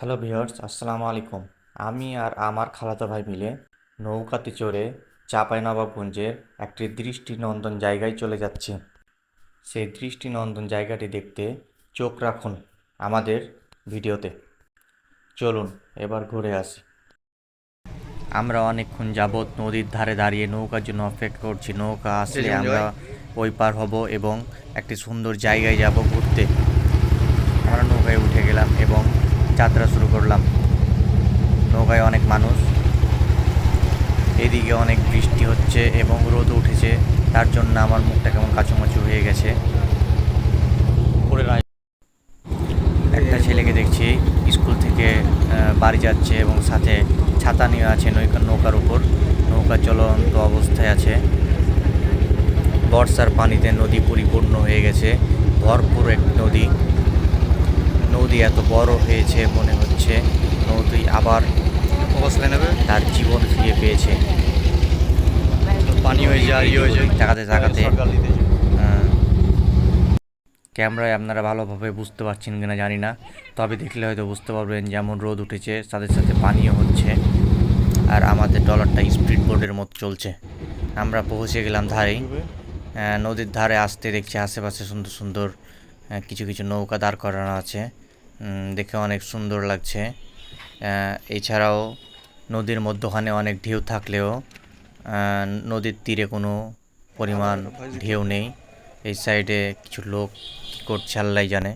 Hello viewers আসসালামু আলাইকুম। আমি আর আমার খালাতো ভাই মিলে নৌকাতে চড়ে চাঁপাইনবাবগঞ্জের একটি দৃষ্টিনন্দন জায়গায় চলে যাচ্ছি। সেই দৃষ্টিনন্দন জায়গাটি দেখতে চোখ রাখুন আমাদের ভিডিওতে। চলুন এবার ঘুরে আসি। আমরা অনেকক্ষণ যাবৎ নদীর ধারে দাঁড়িয়ে নৌকার জন্য অপেক্ষা করছি। নৌকা আসলে আমরা ওই পার হব এবং একটি সুন্দর জায়গায় যাব ঘুরতে। আমরা নৌকায় উঠে গেলাম এবং যাত্রা শুরু করলাম। নৌকায় অনেক মানুষ। এদিকে অনেক বৃষ্টি হচ্ছে এবং রোদ উঠেছে। তার জন্য আমার মুখটা কেমন কাচুমাচু হয়ে গেছে। একটা ছেলেকে দেখছি স্কুল থেকে বাড়ি যাচ্ছে এবং সাথে ছাতা নিয়ে আছে নৌকা, নৌকার উপর। নৌকা চলন্ত অবস্থায় আছে। বর্ষার পানিতে নদী পরিপূর্ণ হয়ে গেছে। ভরপুর এক নদী। নদী এত বড় হয়েছে মনে হচ্ছে নদী আবার তার জীবন ফিরে পেয়েছে। পানি হয়ে যায় ইয়ে হয়ে যায় তাকাতে তাকাতে। আহ, ক্যামেরায় আপনারা ভালোভাবে বুঝতে পারছেন কিনা জানি না তবে দেখলে হয়তো বুঝতে পারবেন যেমন রোদ উঠেছে সাথে সাথে পানিও হচ্ছে আর আমাদের ডলারটা স্পিড বোর্ডের মতো চলছে। আমরা পৌঁছে গেলাম ধারেই। নদীর ধারে আসতে দেখছি আশেপাশে সুন্দর সুন্দর কিছু কিছু নৌকা দাঁড় করানো আছে। দেখে অনেক সুন্দর লাগছে। এছাড়াও নদীর মধ্যখানে অনেক ঢেউ থাকলেও নদীর তীরে কোনো পরিমাণ ঢেউ নেই। এই সাইডে কিছু লোক কী করছে আল্লাহ জানে।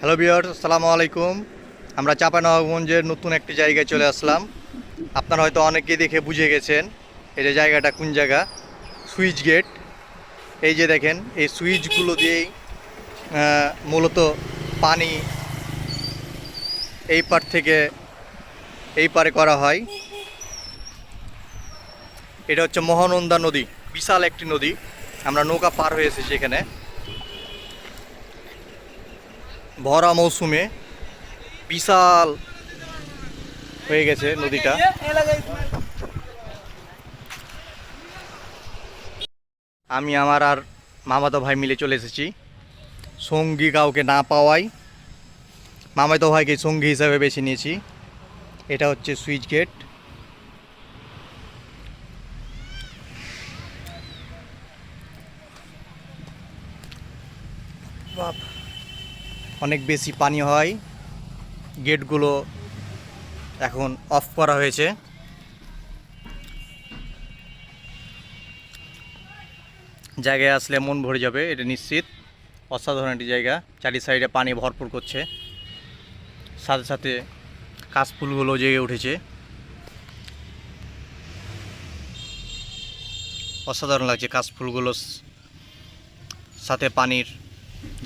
হ্যালো বিয়ার আসসালামু আলাইকুম। আমরা চাঁপানবাবগঞ্জের নতুন একটি জায়গায় চলে আসলাম। আপনারা হয়তো অনেকেই দেখে বুঝে গেছেন এই যে জায়গাটা কোন জায়গা? Switch gate. এই যে দেখেন, এই সুইচগুলো দিয়েই মূলত পানি এই পার থেকে এই পারে করা হয়। এটা হচ্ছে মহানন্দা নদী, বিশাল একটি নদী। আমরা নৌকা পার হয়ে এসেছি এখানে। ভরা মৌসুমে বিশাল হয়ে গেছে নদীটা। আমি, আমার আর মামাতো ভাই মিলে চলে এসেছি। সঙ্গী কাউকে না পাওয়ায়। মামাতো ভাইকে সঙ্গী হিসাবে বেছে নিয়েছি। এটা হচ্ছে সুইচ গেট। অনেক বেশি পানি হয়। গেটগুলো এখন অফ করা হয়েছে। জায়গায় আসলে মন ভরে যাবে এটা নিশ্চিত। অসাধারণ একটি জায়গা। চারি সাইডে পানি ভরপুর করছে। সাথে সাথে কাশফুলগুলো জেগে উঠেছে। অসাধারণ লাগছে কাশফুলগুলো সাথে পানির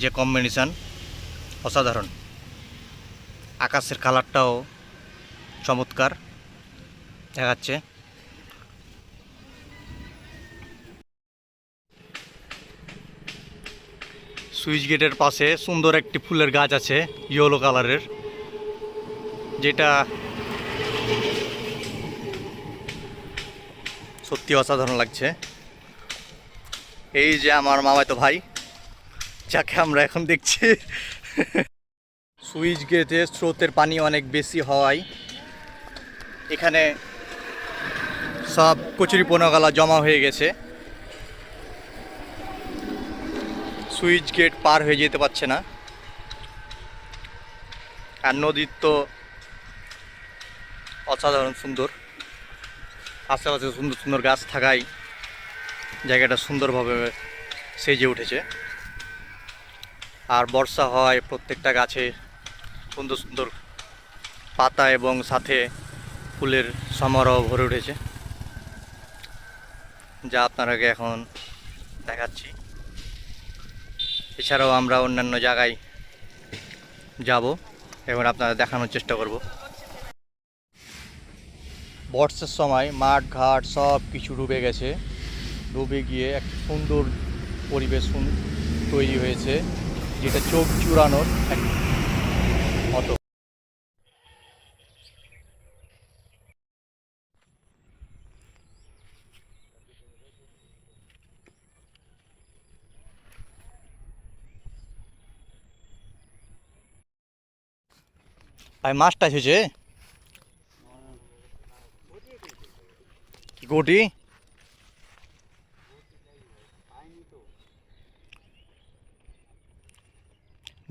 যে কম্বিনেশান অসাধারণ। আকাশের কালারটাও চমৎকার দেখাচ্ছে। সুইচ গেটের পাশে সুন্দর একটি ফুলের গাছ আছে, ইয়েলো কালারের, যেটা সত্যি অসাধারণ লাগছে। এই যে আমার মামাতো ভাই, যাকে আমরা এখন দেখছি। সুইচ গেটে স্রোতের পানি অনেক বেশি হওয়ায় এখানে সব কচুরি পোনাগালা জমা হয়ে গেছে। সুইচ গেট পার হয়ে যেতে পারছে না। আর নদীর তো অসাধারণ সুন্দর। আশেপাশে সুন্দর সুন্দর গাছ থাকায় জায়গাটা সুন্দরভাবে সেজে উঠেছে। আর বর্ষা হয় প্রত্যেকটা গাছে সুন্দর সুন্দর পাতা এবং সাথে ফুলের সমারোহ ভরে উঠেছে। যা আপনারাকে এখন দেখাচ্ছি। এছাড়াও আমরা অন্যান্য জায়গায় যাব এবং আপনারা দেখানোর চেষ্টা করব। বর্ষার সময় মাঠ, ঘাট সব কিছু ডুবে গেছে। ডুবে গিয়ে এক সুন্দর পরিবেশ তৈরি হয়েছে, যেটা চোখ চুরানোর এক মতো ভাই মাছটা টাছ হয়েছে গোটি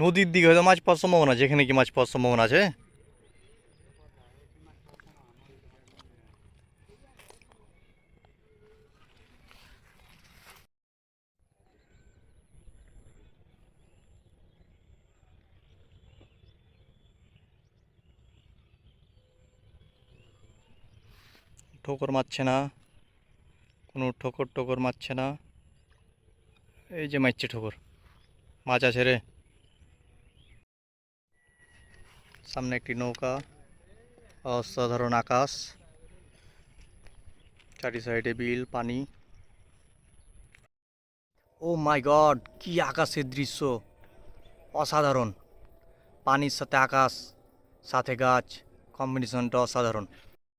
নদীর দিকে হয়তো মাছ পাওয়ার সম্ভাবনা যেখানে কি মাছ পাওয়ার সম্ভাবনা আছে? ঠোকর মারছে না, কোনো ঠোকর টোকর মারছে না। এই যে মারছে ঠোকর, মাছ আছে রে। সামনে একটি নৌকা, অসাধারণ আকাশ। চারি সাইডে বিল, পানি। ও মাই গড, কি আকাশের দৃশ্য। অসাধারণ। পানির সাথে আকাশ, সাথে গাছ, কম্বিনেশনটা অসাধারণ।